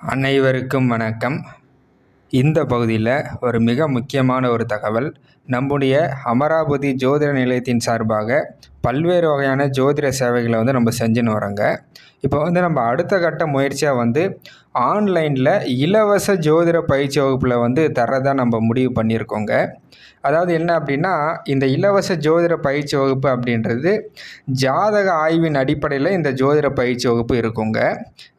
அனைவருக்கும் வணக்கம். இந்த பகுதியில் ஒரு மிக முக்கியமான ஒரு தகவல் நம்முடைய அமராவதி ஜோதிட நிலையத்தின் சார்பாக பல்வேறு வகையான ஜோதிட சேவைகளை வந்து நம்ம செஞ்சுன்னு வரோங்க. இப்போ வந்து நம்ம அடுத்த கட்ட முயற்சியாக வந்து ஆன்லைனில் இலவச ஜோதிட பயிற்சி வகுப்பில் வந்து தரதாக நம்ம முடிவு பண்ணியிருக்கோங்க. அதாவது என்ன அப்படின்னா இந்த இலவச ஜோதிட பயிற்சி வகுப்பு அப்படின்றது ஜாதக ஆய்வின் அடிப்படையில் இந்த ஜோதிட பயிற்சி வகுப்பு இருக்குங்க.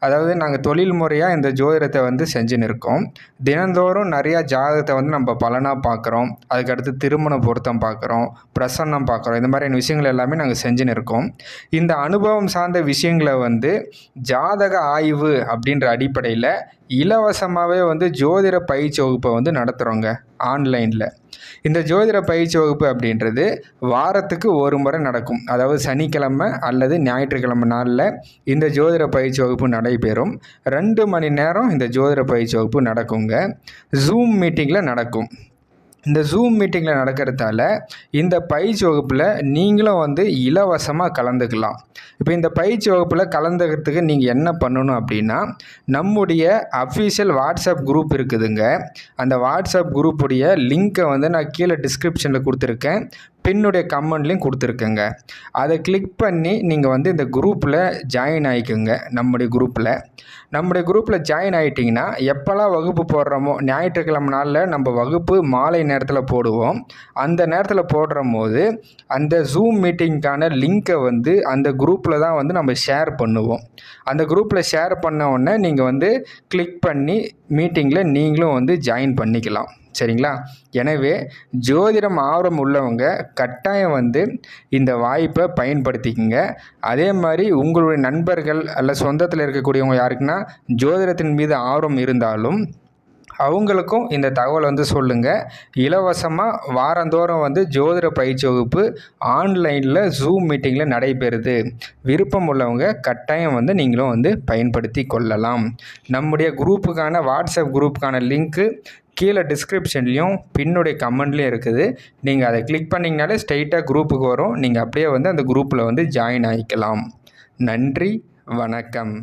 அதாவது நாங்கள் தொழில் முறையாக இந்த ஜோதிடத்தை வந்து செஞ்சுன்னு இருக்கோம். தினந்தோறும் நிறையா ஜாதகத்தை வந்து நம்ம பலனாக பார்க்குறோம் அதுக்கடுத்து திருமண பொருத்தம் பார்க்குறோம் பிரசன்னம் பார்க்குறோம் இந்த மாதிரியான விஷயங்கள் எல்லாமே நாங்கள் செஞ்சுன்னு இருக்கோம். இந்த அனுபவம் சார்ந்த விஷயங்களை வந்து ஜாதக ஆய்வு அப்படின்ற அடிப்படையில் இலவசமாகவே வந்து ஜோதிட பயிற்சி வகுப்பை வந்து நடத்துகிறோங்க ஆன்லைனில். இந்த ஜோதிட பயிற்சி வகுப்பு அப்படின்றது வாரத்துக்கு ஒரு முறை நடக்கும். அதாவது சனிக்கிழமை அல்லது ஞாயிற்றுக்கிழமை நாளில் இந்த ஜோதிட பயிற்சி வகுப்பு நடைபெறும். ரெண்டு மணி நேரம் இந்த ஜோதிட பயிற்சி வகுப்பு நடக்குங்க. ஜூம் மீட்டிங்கில் நடக்கும். இந்த ஜூம் மீட்டிங்கில் நடக்கிறதால இந்த பயிற்சி வகுப்பில் நீங்களும் வந்து இலவசமாக கலந்துக்கலாம். இப்போ இந்த பயிற்சி வகுப்பில் கலந்துக்கிறதுக்கு நீங்கள் என்ன பண்ணணும் அப்படின்னா நம்முடைய அஃபீஷியல் வாட்ஸ்அப் குரூப் இருக்குதுங்க. அந்த வாட்ஸ்அப் குரூப்புடைய லிங்க்கை வந்து நான் கீழே டிஸ்கிரிப்ஷனில் கொடுத்துருக்கேன். பின்னுடைய கமெண்ட்லேயும் கொடுத்துருக்குங்க. அதை கிளிக் பண்ணி நீங்கள் வந்து இந்த குரூப்பில் ஜாயின் ஆகிக்குங்க நம்முடைய குரூப்பில் நம்முடைய குரூப்பில் ஜாயின் ஆகிட்டிங்கன்னா எப்போல்லாம் வகுப்பு போடுறோமோ ஞாயிற்றுக்கிழமை நாளில் நம்ம வகுப்பு மாலை நேரத்தில் போடுவோம். அந்த நேரத்தில் போடுற போது அந்த ஜூம் மீட்டிங்க்கான லிங்க்கை வந்து அந்த குரூப்பில் தான் வந்து நம்ம ஷேர் பண்ணுவோம். அந்த குரூப்பில் ஷேர் பண்ண உடனே நீங்கள் வந்து கிளிக் பண்ணி மீட்டிங்கில் நீங்களும் வந்து ஜாயின் பண்ணிக்கலாம். சரிங்களா? எனவே ஜோதிடம் ஆர்வம் உள்ளவங்க கட்டாயம் வந்து இந்த வாய்ப்பை பயன்படுத்திக்கங்க. அதே மாதிரி உங்களுடைய நண்பர்கள் அல்ல சொந்தத்தில் இருக்கக்கூடியவங்க யாருக்குன்னா ஜோதிடத்தின் மீது ஆர்வம் இருந்தாலும் அவங்களுக்கும் இந்த தகவல் வந்து சொல்லுங்கள் இலவசமாக வாரந்தோறும் வந்து ஜோதிட பயிற்சி வகுப்பு ஆன்லைனில் ஜூம் மீட்டிங்கில் நடைபெறுது. விருப்பம் உள்ளவங்க கட்டாயம் வந்து நீங்களும் வந்து பயன்படுத்தி கொள்ளலாம். நம்முடைய குரூப்புக்கான வாட்ஸ்அப் குரூப்புக்கான லிங்க்கு கீழே டிஸ்கிரிப்ஷன்லேயும் பின்னுடைய கமெண்ட்லேயும் இருக்குது. நீங்கள் அதை கிளிக் பண்ணிங்கனாலே ஸ்ட்ரைட்டாக குரூப்புக்கு வரும். நீங்கள் அப்படியே வந்து அந்த குரூப்பில் வந்து ஜாயின் ஆகிக்கலாம் நன்றி வணக்கம்.